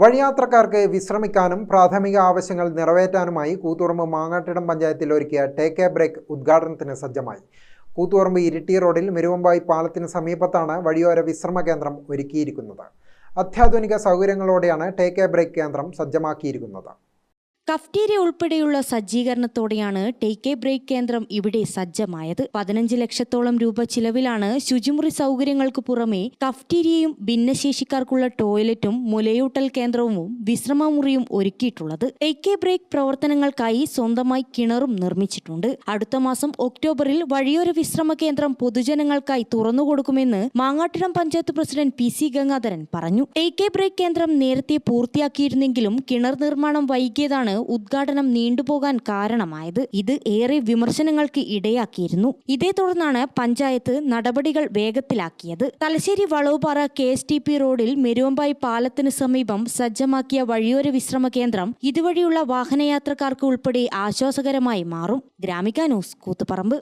വഴിയാത്രക്കാർക്ക് വിശ്രമിക്കാനും പ്രാഥമിക ആവശ്യങ്ങൾ നിറവേറ്റാനുമായി കൂത്തുറമ്പ് മാങ്ങാട്ടിടം പഞ്ചായത്തിൽ ഒരുക്കിയ ടേക്ക് എ ബ്രേക്ക് ഉദ്ഘാടനത്തിന് സജ്ജമായി. കൂത്തുറമ്പ് ഇരിട്ടി റോഡിൽ മെരുവമ്പായി പാലത്തിന് സമീപത്താണ് വഴിയോര വിശ്രമ കേന്ദ്രം ഒരുക്കിയിരിക്കുന്നത്. അത്യാധുനിക സൗകര്യങ്ങളോടെയാണ് ടേക്ക് എ ബ്രേക്ക് കേന്ദ്രം സജ്ജമാക്കിയിരിക്കുന്നത്. കഫ്റ്റീരിയ ഉൾപ്പെടെയുള്ള സജ്ജീകരണത്തോടെയാണ് ടേക്ക് എ ബ്രേക്ക് കേന്ദ്രം ഇവിടെ സജ്ജമായത്. പതിനഞ്ച് ലക്ഷത്തോളം രൂപ ചിലവിലാണ് ശുചിമുറി സൗകര്യങ്ങൾക്ക് പുറമെ കഫ്റ്റീരിയയും ഭിന്നശേഷിക്കാർക്കുള്ള ടോയ്ലറ്റും മുലയൂട്ടൽ കേന്ദ്രവും വിശ്രമമുറിയും ഒരുക്കിയിട്ടുള്ളത്. ടേക്ക് എ ബ്രേക്ക് പ്രവർത്തനങ്ങൾക്കായി സ്വന്തമായി കിണറും നിർമ്മിച്ചിട്ടുണ്ട്. അടുത്ത മാസം ഒക്ടോബറിൽ വഴിയോര വിശ്രമ കേന്ദ്രം പൊതുജനങ്ങൾക്കായി തുറന്നുകൊടുക്കുമെന്ന് Mangattidam panchayat president P C Gangadharan പറഞ്ഞു. ടേക്ക് എ ബ്രേക്ക് കേന്ദ്രം നേരത്തെ പൂർത്തിയാക്കിയിരുന്നെങ്കിലും കിണർ നിർമ്മാണം വൈകിയതാണ് ഉദ്ഘാടനം നീണ്ടുപോകാൻ കാരണമായത് ഇത് ഏറെ വിമർശനങ്ങൾക്ക് ഇടയാക്കിയിരുന്നു. ഇതേ തുടർന്നാണ് പഞ്ചായത്ത് നടപടികൾ വേഗത്തിലാക്കിയത്. Thalassery Valavupara K S T P റോഡിൽ മെരുവമ്പായി പാലത്തിന് സമീപം സജ്ജമാക്കിയ വഴിയോര വിശ്രമ കേന്ദ്രം ഇതുവഴിയുള്ള വാഹനയാത്രക്കാർക്ക് ഉൾപ്പെടെ ആശ്വാസകരമായി മാറും. ഗ്രാമിക ന്യൂസ് കൂത്തുപറമ്പ്.